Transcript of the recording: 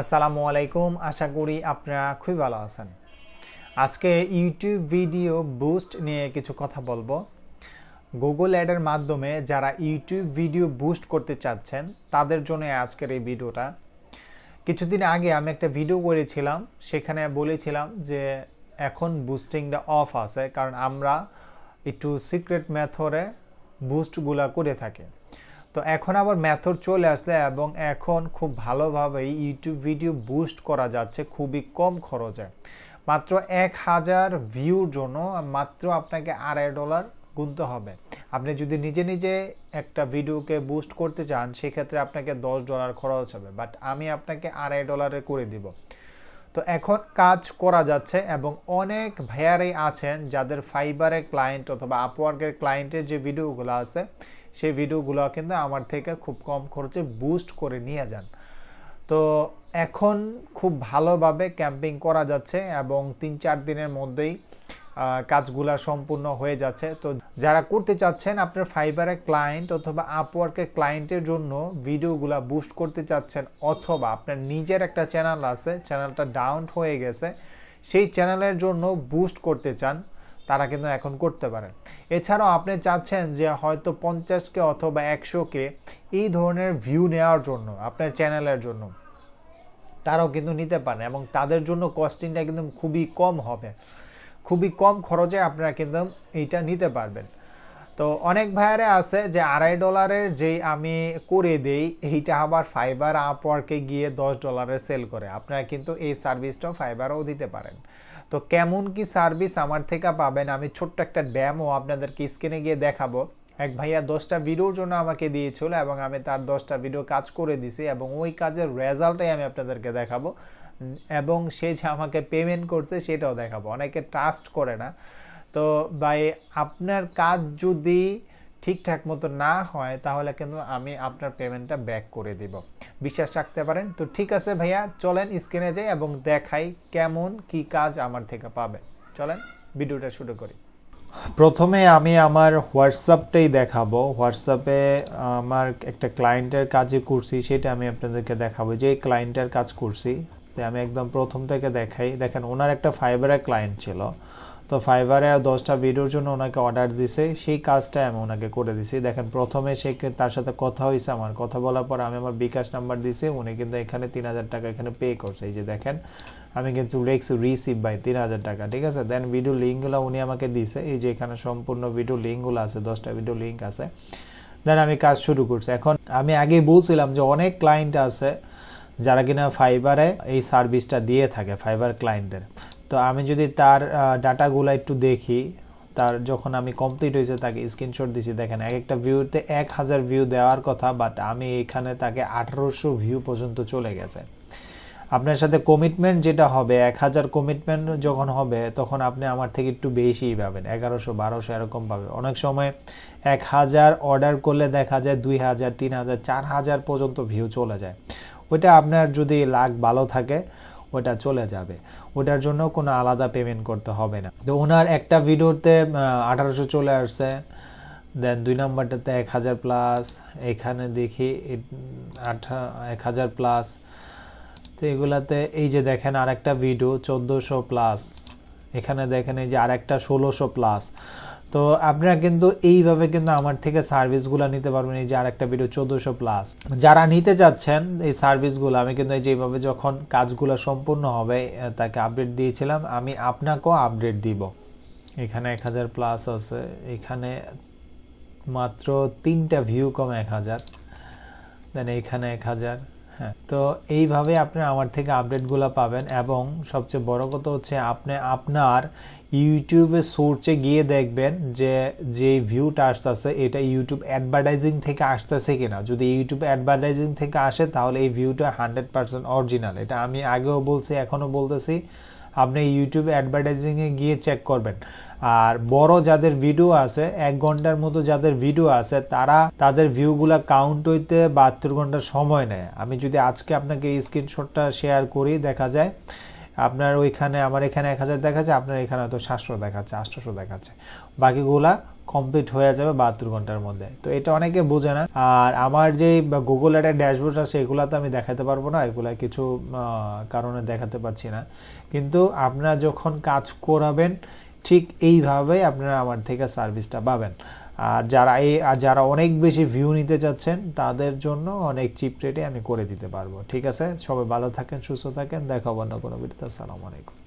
আসসালামু আলাইকুম, আশা করি আপনারা খুবই ভালো আছেন। আজকে ইউটিউব ভিডিও বুস্ট নিয়ে কিছু কথা বলব। গুগল অ্যাডের মাধ্যমে যারা ইউটিউব ভিডিও বুস্ট করতে চাচ্ছেন, তাদের জন্য আজকের এই ভিডিওটা। কিছুদিন আগে আমি একটা ভিডিও করেছিলাম, সেখানে বলেছিলাম যে এখন বুস্টিংটা অফ আছে, কারণ আমরা একটু সিক্রেট মেথডে বুস্টগুলা করে থাকি। তো এখন আবার মেথড চলে আসলে এবং এখন খুব ভালোভাবেই ইউটিউব ভিডিও বুস্ট করা যাচ্ছে খুবই কম খরচে। মাত্র এক হাজার ভিউর জন্য মাত্র আপনাকে আড়াই ডলার গুনতে হবে। আপনি যদি নিজে নিজে একটা ভিডিওকে বুস্ট করতে চান, সেক্ষেত্রে আপনাকে দশ ডলার খরচ হবে বাট আমি আপনাকে আড়াই ডলারে করে দিব। তো এখন কাজ করা যাচ্ছে এবং অনেক ভাইয়ারাই আছেন যাদের ফাইবারের ক্লায়েন্ট অথবা আপওয়ার্কের ক্লায়েন্টের যে ভিডিওগুলো আছে সেই ভিডিওগুলো কিন্তু আমার থেকে খুব কম খরচে বুস্ট করে নিয়ে যান। তো এখন খুব ভালোভাবে ক্যাম্পিং করা যাচ্ছে এবং তিন চার দিনের মধ্যেই কাজগুলা সম্পূর্ণ হয়ে যাচ্ছে। তো যারা করতে চাচ্ছেন, আপনার ফাইবারের ক্লায়েন্ট অথবা আপওয়ার্কের ক্লায়েন্টের জন্য ভিডিওগুলা বুস্ট করতে চাচ্ছেন অথবা আপনার নিজের একটা চ্যানেল আছে চ্যানেলটা ডাউন হয়ে গেছে, সেই চ্যানেলের জন্য বুস্ট করতে চান, তারা কিন্তু এখন করতে পারেন। এছাড়াও আপনি চাচ্ছেন যে হয়তো পঞ্চাশকে অথবা একশোকে এই ধরনের ভিউ নেওয়ার জন্য, আপনার চ্যানেলের জন্য। তারাও কিন্তু নিতে পারেন এবং তাদের জন্য কস্টিংটা কিন্তু খুবই কম হবে। খুবই কম খরচে আপনারা কিন্তু এইটা নিতে পারবেন। তো অনেক ভাইয়ারে আছে যে আড়াই ডলারের যেই আমি করে দেই, এইটা আবার ফাইবার আপওয়ার্কে গিয়ে দশ ডলারে সেল করে। আপনারা কিন্তু এই সার্ভিসটাও ফাইবারও দিতে পারেন। তো কেমন কি সার্ভিস আমার থেকে পাবেন? আমি ছোট্ট একটা ড্যামও আপনাদেরকে স্ক্রিনে গিয়ে দেখাবো। এক ভাইয়া দশটা ভিডিওর জন্য আমাকে দিয়েছিল এবং আমি তার দশটা ভিডিও কাজ করে দিছি এবং ওই কাজের রেজাল্টটাই আমি আপনাদেরকে দেখাবো। এবং সে যে আমাকে পেমেন্ট করছে সেটাও দেখাবো। অনেকে ট্রাস্ট করে না। তো ভাই, আপনার কাজ যদি ঠিকঠাক মতো না হয়, তাহলে কিন্তু আমি আপনার পেমেন্টটা ব্যাক করে দিব। বিশ্বাস রাখতে পারেন? তো ঠিক আছে ভাইয়া, চলেন স্ক্রিনে যাই এবং দেখাই কেমন কি কাজ আমার থেকে পাবে। চলেন, ভিডিওটা শুরু করি। প্রথমে আমি আমার হোয়াটসঅ্যাপটাই দেখাবো। হোয়াটসঅ্যাপে আমার একটা ক্লায়েন্টের কাজে করছি, সেটা আমি আপনাদেরকে দেখাবো। যে ক্লায়েন্টের কাজ করছি আমি একদম প্রথম থেকে দেখাই। দেখেন, ওনার একটা ফাইবারের ক্লায়েন্ট ছিল। তো ফাইবারে দশটা ভিডিওর জন্য ওনাকে অর্ডার দিছে। সেই কাজটা আমি ওনাকে করে দিছি। দেখেন, প্রথমে সে তার সাথে কথা হয়েছে আমার। কথা বলার পর আমি আমার বিকাশ নাম্বার দিছি। উনি কিন্তু এখানে তিন হাজার টাকা এখানে পে করছে। এই যে দেখেন, আমি কিন্তু রেক্স রিসিভ বাই তিন হাজার টাকা, ঠিক আছে? দেন ভিডিও লিঙ্কগুলো উনি আমাকে দিছে। এই যে এখানে সম্পূর্ণ ভিডিও লিঙ্কগুলো আছে, দশটা ভিডিও লিঙ্ক আছে। দেন আমি কাজ শুরু করছি। এখন আমি আগেই বলছিলাম যে অনেক ক্লায়েন্ট আছে যারা কিনা ফাইবারে এই সার্ভিসটা দিয়ে থাকে ফাইবার ক্লায়েন্টদের তো আমি যদি তার ডাটাগুলো একটু দেখি, তার যখন আমি কমপ্লিট হয়েছে তাকে স্ক্রিনশট দিছি, দেখেন, এক একটা ভিউতে এক হাজার ভিউ দেওয়ার কথা বাট আমি এখানে তাকে আঠারোশো ভিউ পর্যন্ত চলে গেছে। আপনার সাথে কমিটমেন্ট যেটা হবে, এক হাজার কমিটমেন্ট যখন হবে, তখন আপনি আমার থেকে একটু বেশিই পাবেন, এগারোশো, বারোশো এরকম পাবে। অনেক সময় এক হাজার অর্ডার করলে দেখা যায় দুই হাজার, তিন হাজার, চার হাজার পর্যন্ত ভিউ চলে যায়। ওইটা আপনার যদি লাখ ভালো থাকে ওটা চলে যাবে। ওটার জন্য কোনো আলাদা পেমেন্ট করতে হবে না। তো ওনার একটা ভিডিওতে আঠারোশো চলে আসছে। দেন দুই নম্বরটাতে এক হাজার প্লাস এখানে দেখি আঠা, এক হাজার প্লাস তো এগুলাতে এই যে দেখেন আরেকটা ভিডিও চোদ্দোশো প্লাস এখানে দেখেন এই যে আরেকটা ষোলোশো প্লাস তো আপনারা কিন্তু এইভাবে কিন্তু আমার থেকে সার্ভিসগুলো নিতে পারবেন। এই যে আরেকটা ভিডিও চোদ্দোশো প্লাস যারা নিতে যাচ্ছেন, এই সার্ভিসগুলো আমি কিন্তু এই যেভাবে যখন কাজগুলো সম্পূর্ণ হবে তাকে আপডেট দিয়েছিলাম। আমি আপনাকেও আপডেট দিব। এখানে এক হাজার প্লাস আছে। এখানে মাত্র তিনটা ভিউ কম এক হাজার। দেন এইখানে এক হাজার। হ্যাঁ তো এইভাবে আপনি আমার থেকে আপডেটগুলো পাবেন এবং সবচেয়ে বড় কথা হচ্ছে আপনি আপনার ইউটিউবে সোর্সে গিয়ে দেখবেন যে যে ভিউটা আসতেছে, এটা ইউটিউব অ্যাডভার্টাইজিং থেকে আসতেছে কিনা। যদি ইউটিউব অ্যাডভার্টাইজিং থেকে আসে, তাহলে এই ভিউটা হান্ড্রেড পার্সেন্ট অরিজিনাল এটা আমি আগেও বলছি, এখনও বলতেছি। আপনি ইউটিউব অ্যাডভার্টাইজিংয়ে গিয়ে চেক করবেন। আর বড় যাদের ভিডিও আছে, এক ঘণ্টার মতো যাদের ভিডিও আছে, তারা তাদের ভিউগুলা কাউন্ট হইতে বাহাত্তর ঘণ্টার সময় নেয়। আমি যদি আজকে আপনাকে এই স্ক্রিনশটটা শেয়ার করি, দেখা যায় আপনার ওইখানে, আমার এখানে এক হাজার দেখাচ্ছে, আপনার এখানে হয়তো সাতশো দেখাচ্ছে, আটশোশো দেখাচ্ছে। বাকিগুলা কমপ্লিট হয়ে যাবে বাহাত্তর ঘণ্টার মধ্যে। তো এটা অনেকে বোঝে না। আর আমার যে গুগল একটা ড্যাশবোর্ড আছে, এগুলো তো আমি দেখাতে পারব না, এগুলা কিছু কারণে দেখাতে পারছি না। কিন্তু আপনারা যখন কাজ করাবেন, ঠিক এইভাবেই আপনারা আমার থেকে সার্ভিসটা পাবেন। আর যারা এই যারা অনেক বেশি ভিউ নিতে চাচ্ছেন, তাদের জন্য অনেক চিপ রেটে আমি করে দিতে পারব। ঠিক আছে? সবাই ভালো থাকেন, সুস্থ থাকেন, দেখা অন্য কোনো ভিডিওতে আসসালামু আলাইকুম।